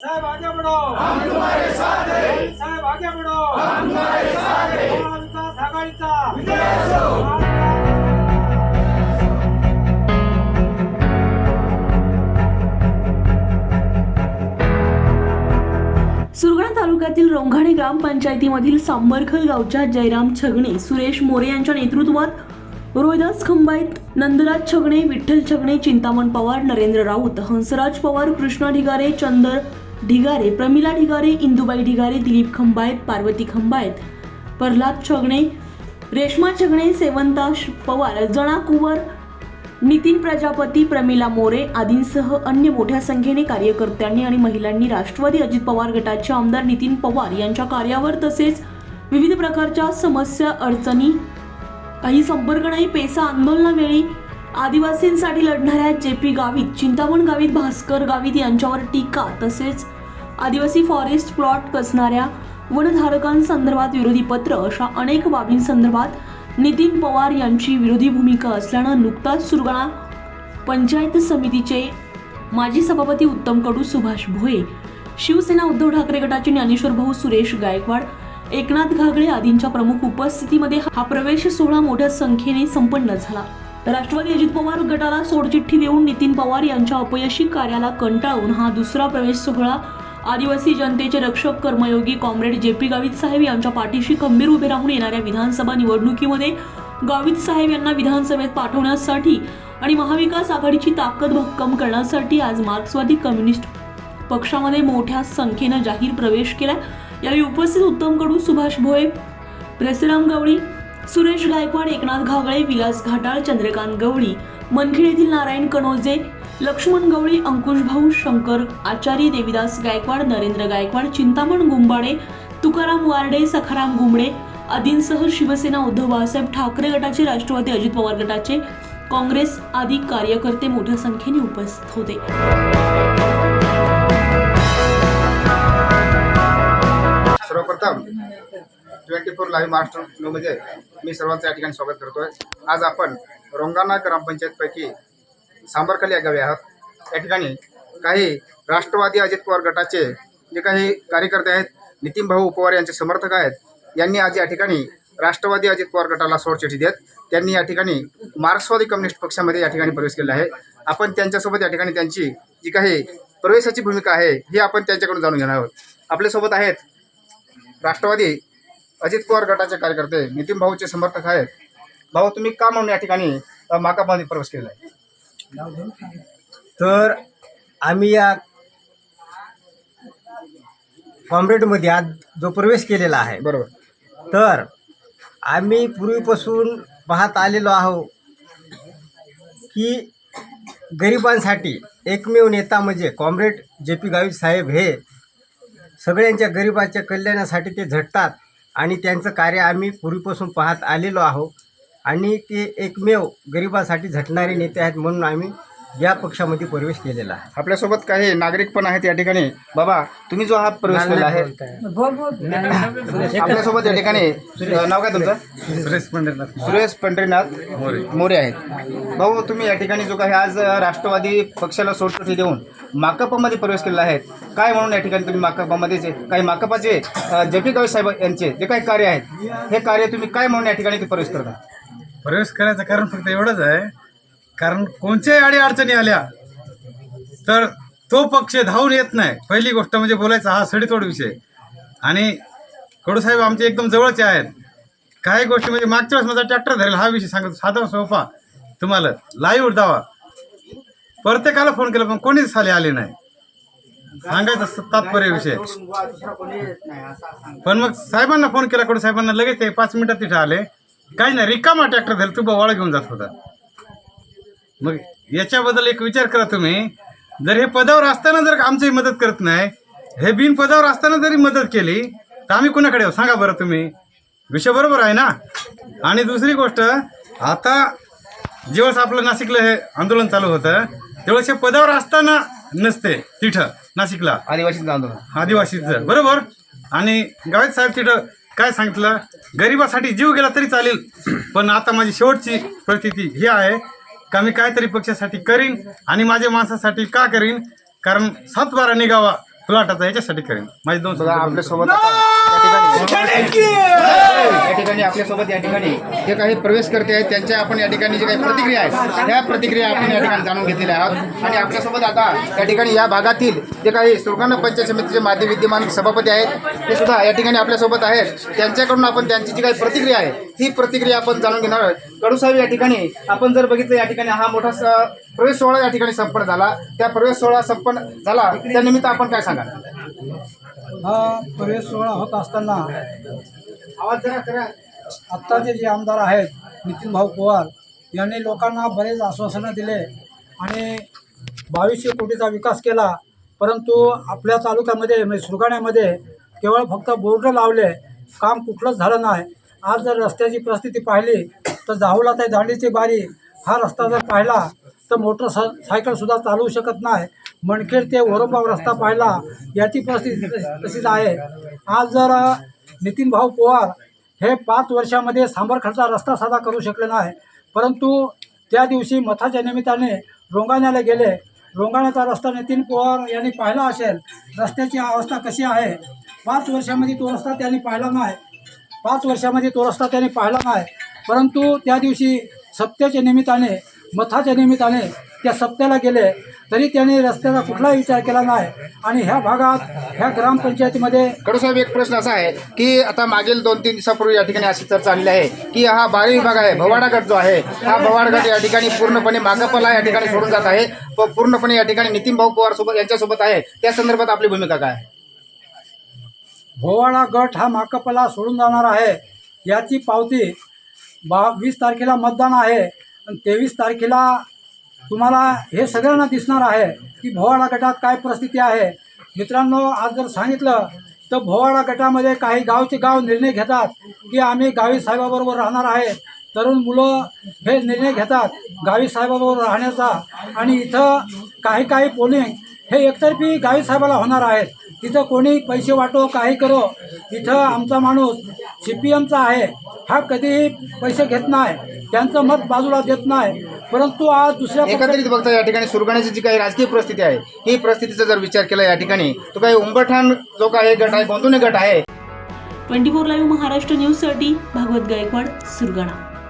साहेब आगे बढ़ो हम तुम्हारे साथ हैं साहेब आगे बढ़ो हम तुम्हारे साथ हैं महाविकास आघाडीचा. विजय असो सुरगाणा तालुक्यातील रोंघाणे ग्रामपंचायतीमधील सांबरखल गावच्या जयराम छगणे सुरेश मोरे यांच्या नेतृत्वात रोहिदास खंबाईत नंदराज छगणे विठ्ठल छगणे चिंतामण पवार नरेंद्र राऊत हंसराज पवार कृष्णा ढिगारे चंदर ढिगारे प्रमिला ढिगारे इंदुबाई ढिगारे दिलीप खंबायत पार्वती खंबायत प्रल्हाद छगणे रेश्मा छगणे सेवंता पवार जना कुवर नितीन प्रजापती प्रमिला मोरे आदींसह अन्य मोठ्या संख्येने कार्यकर्त्यांनी आणि महिलांनी राष्ट्रवादी अजित पवार गटाचे आमदार नितीन पवार यांच्या कार्यावर तसेच विविध प्रकारच्या समस्या अडचणी काही संपर्क नाही पेसा आंदोलनावेळी आदिवासींसाठी लढणाऱ्या जे पी गावित चिंतामण गावित भास्कर गावित यांच्यावर टीका तसेच आदिवासी फॉरेस्ट प्लॉट कसणाऱ्या वनधारकांसंदर्भात विरोधी पत्र अशा अनेक बाबींसंदर्भात नितीन पवार यांची विरोधी भूमिका असल्यानं नुकताच सुरगाणा पंचायत समितीचे माजी सभापती उत्तम कडू सुभाष भोये शिवसेना उद्धव ठाकरे गटाचे ज्ञानेश्वर भाऊ सुरेश गायकवाड एकनाथ घागळे आदींच्या प्रमुख उपस्थितीमध्ये हा प्रवेश सोहळा मोठ्या संख्येने संपन्न झाला. राष्ट्रवादी अजित पवार गटाला सोडचिठ्ठी देऊन नितीन पवार यांच्या अपयशी कार्याला कंटाळून हा दुसरा प्रवेश सोहळा. आदिवासी जनतेचे रक्षक कर्मयोगी कॉम्रेड जे पी गावित साहेब यांच्या पाठीशी खंबीर उभे राहून येणाऱ्या विधानसभा निवडणुकीमध्ये गावित साहेब यांना विधानसभेत पाठवण्यासाठी आणि महाविकास आघाडीची ताकद भक्कम करण्यासाठी आज मार्क्सवादी कम्युनिस्ट पक्षामध्ये मोठ्या संख्येनं जाहीर प्रवेश केला यावेळी उपस्थित उत्तम कडू सुभाष भोये प्रेसराम गवळी सुरेश गायकवाड एकनाथ घागळे विलास घाटाळ चंद्रकांत गवळी मनखेड येथील नारायण कणोजे लक्ष्मण गवळी अंकुश भाऊ शंकर आचार्य देविदास गायकवाड नरेंद्र गायकवाड चिंतामण गुंबाडे तुकाराम वार्डे सखाराम गुंबडे आदींसह शिवसेना उद्धव बाळासाहेब ठाकरे गटाचे राष्ट्रवादी अजित पवार गटाचे काँग्रेस आदी कार्यकर्ते मोठ्या संख्येने उपस्थित होते. सर्वप्रथम ट्वेंटी फोर लाईव्ह महाराष्ट्र न्यूमध्ये मी सर्वांचं या ठिकाणी स्वागत करतोय. आज आपण रोंगाणा ग्रामपंचायतपैकी सांबरखाली या गावी आहात. या ठिकाणी काही राष्ट्रवादी अजित पवार गटाचे जे काही कार्यकर्ते आहेत नितीन भाऊ उपवार यांचे समर्थक आहेत यांनी आज या ठिकाणी राष्ट्रवादी अजित पवार गटाला सोडचिठी देत त्यांनी या ठिकाणी मार्क्सवादी कम्युनिस्ट पक्षामध्ये या ठिकाणी प्रवेश केला आहे. आपण त्यांच्यासोबत या ठिकाणी त्यांची जी काही प्रवेशाची भूमिका आहे ही आपण त्यांच्याकडून जाणून घेणार आहोत. आपल्यासोबत आहेत राष्ट्रवादी अजित पवार गटाचे कार्यकर्ते नितीन भाऊचे समर्थक आहेत. भाऊ तुम्ही का म्हणून या ठिकाणी माकामध्ये प्रवेश केला आहे तर आम्ही या कॉम्रेडमध्ये आज जो प्रवेश केलेला आहे बरोबर. तर आम्ही पूर्वीपासून पाहत आलेलो आहो की गरिबांसाठी एकमेव नेता म्हणजे कॉम्रेड जे पी गावित साहेब हे सगळ्यांच्या गरिबाच्या कल्याणासाठी ते झटतात. आणि त्यांचं कार्य आम्ही पूर्वीपासून पाहत आलेलो आहो आणि ते एकमेव गरिबासाठी झटणारे नेते आहेत म्हणून आम्ही या पक्षामध्ये प्रवेश केलेला आहे. आपल्यासोबत काही नागरिक पण आहेत या ठिकाणी. बाबा तुम्ही जो हा प्रवेश केला आहे. आपल्यासोबत या ठिकाणी नाव काय तुमचं? सुरेश पंढरनाथ. सुरेश पंढरीनाथ मोरे. आहेत. भाऊ तुम्ही या ठिकाणी जो काही आज राष्ट्रवादी पक्षाला सोडचिठी देऊन माकपामध्ये प्रवेश केलेला आहे. काय म्हणून या ठिकाणी तुम्ही माकपामध्ये जे काही माकपाचे जे पी गावी साहेब यांचे जे काही कार्य आहेत हे कार्य तुम्ही काय म्हणून या ठिकाणी ते प्रवेश करता? प्रवेश करायचं कारण फक्त एवढंच आहे कारण कोणत्याही अडी अडचणी आल्या तर तो पक्ष धावून येत नाही. पहिली गोष्ट म्हणजे बोलायचा हा सडीतोड विषय. आणि कडूसाहेब आमचे एकदम जवळचे आहेत. काही गोष्टी म्हणजे मागच्या वेळेस माझा ट्रॅक्टर धरेल हा विषय सांगतो साधा सोफा तुम्हाला लाईव्ह दावा. प्रत्येकाला फोन केला पण कोणीच साले आले नाही. सांगायचा तात्पर्य विषय. पण मग साहेबांना फोन केला कोणी साहेबांना लगेच ते पाच मिनिटात तिथे आले. काही नाही रिकामा ट्रॅक्टर झाला तू वाळ घेऊन जात होता. मग याच्याबद्दल एक विचार करा तुम्ही. जर हे पदावर असताना जर आमची मदत करत नाही हे बिन पदावर असताना जरी मदत केली तर आम्ही कुणाकडे येऊ सांगा बरं तुम्ही. विषय बरोबर आहे ना? आणि दुसरी गोष्ट आता जेव्हा आपलं नाशिकला हे आंदोलन चालू होतं हे पदावर असताना नसते तिथं नाशिकला. आदिवासी आंदोलन आदिवासीचं बरोबर? आणि गावित साहेब तिथं काय सांगितलं? गरिबासाठी जीव गेला तरी चालेल पण आता माझी शेवटची परिस्थिती ही आहे का मी काहीतरी पक्षासाठी करीन आणि माझ्या माणसासाठी का करीन? कारण सात बारा निघावा प्लॉटाचा याच्यासाठी करेन. माझे दोन आपल्यासोबत आता ठिकाणी. या ठिकाणी आपल्यासोबत या ठिकाणी जे काही प्रवेश करते आहेत त्यांच्या आपण या ठिकाणी जे काही प्रतिक्रिया आहेत त्या प्रतिक्रिया आपण या ठिकाणी जाणून घेतलेल्या आहोत. आणि आपल्यासोबत आता या ठिकाणी या भागातील जे काही सुरगाणा पंचायत समितीचे माजी विद्यमान सभापती आहेत ते सुद्धा या ठिकाणी आपल्यासोबत आहेत. त्यांच्याकडून आपण त्यांची जी काही प्रतिक्रिया आहे ही प्रतिक्रिया आपण जाणून घेणार आहोत. कडूसाहेब या ठिकाणी आपण जर बघितलं या ठिकाणी हा मोठा प्रवेश सोहळा या ठिकाणी संपन्न झाला. त्या प्रवेश सोहळा संपन्न झाला. त्यानिमित्त आपण काय सांगाल? हा प्रवेश सोहळा होत असताना आवाज जरा करा. आत्ताचे जे आमदार आहेत नितीन भाऊ पवार यांनी लोकांना बरेच आश्वासनं दिले आणि बावीसशे कोटीचा विकास केला. परंतु आपल्या तालुक्यामध्ये म्हणजे सुरगाण्यामध्ये केवळ फक्त बोर्ड लावले काम कुठलंच झालं नाही. आज जर रस्त्याची परिस्थिती पाहिली तर जाहुला ते दांडीची बारी हा रस्ता जर पाहिला तर मोटर सायकलसुद्धा चालवू शकत नाही. मणखेड ते ओरोबाव रस्ता पाहिला याची परिस्थिती तशीच आहे. आज जर नितीन भाऊ पवार हे पाच वर्षामध्ये सांबरखडचा रस्ता साधा करू शकले नाही परंतु त्या दिवशी मथाच्या निमित्ताने रोंगाण्याला गेले. रोंगाण्याचा रस्ता नितीन पवार यांनी पाहिला असेल. रस्त्याची अवस्था कशी आहे? पाच वर्षामध्ये तो रस्ता त्यांनी पाहिला नाही. पाच वर्षामध्ये तो रस्ता त्यांनी पाहिला नाही. परंतु त्या दिवशी सप्त्याच्या निमित्ताने मथाच्या निमित्ताने त्या सप्त्याला गेले तरी त्यांनी रस्त्याचा कुठलाही विचार केला नाही. आणि ह्या भागात ह्या ग्रामपंचायतीमध्ये कडूसाहेब एक प्रश्न असा आहे की आता मागील दोन तीन दिवसापूर्वी या ठिकाणी अशी चर्चा आलेली आहे की हा बारी विभाग आहे भवाडा गट जो आहे हा भवाडा गट या ठिकाणी पूर्णपणे मागपला या ठिकाणी सोडून जात आहे. प- पूर्णपणे या ठिकाणी नितीन भाऊ पवार सोबत यांच्यासोबत आहे. त्या संदर्भात आपली भूमिका काय आहे? भोवाडा गट हा माकपला सोडून जाणार आहे. याची पावती बा वीस तारखेला मतदान आहे. आणि तेवीस तारखेला तुम्हाला हे सगळ्यांना दिसणार आहे की भोवाडा गटात काय परिस्थिती आहे. मित्रांनो आज जर सांगितलं तर भोवाडा गटामध्ये काही गावचे गाव निर्णय घेतात की आम्ही गावी साहेबाबरोबर राहणार आहे. तरुण मुलं हे निर्णय घेतात गावी साहेबाबरोबर राहण्याचा. आणि इथं काही काही पोलिंग हे एकतर्फी गावी साहेबाला होणार आहेत. तिथं कोणी पैसे वाटो काही करो इथं आमचा माणूस सी पी एमचा आहे हा कधीही पैसे घेत नाही त्यांचं मत बाजूला देत नाही परंतु आज दुसऱ्या एकंदरीत बघता या ठिकाणी सुरगाण्याची जी काही राजकीय परिस्थिती आहे ही परिस्थितीचा जर विचार केला या ठिकाणी तो काही उंबरठाण जो काही गट आहे गोंदुने गट आहे. ट्वेंटी फोर लाईव्ह महाराष्ट्र न्यूजसाठी भागवत गायकवाड सुरगाणा.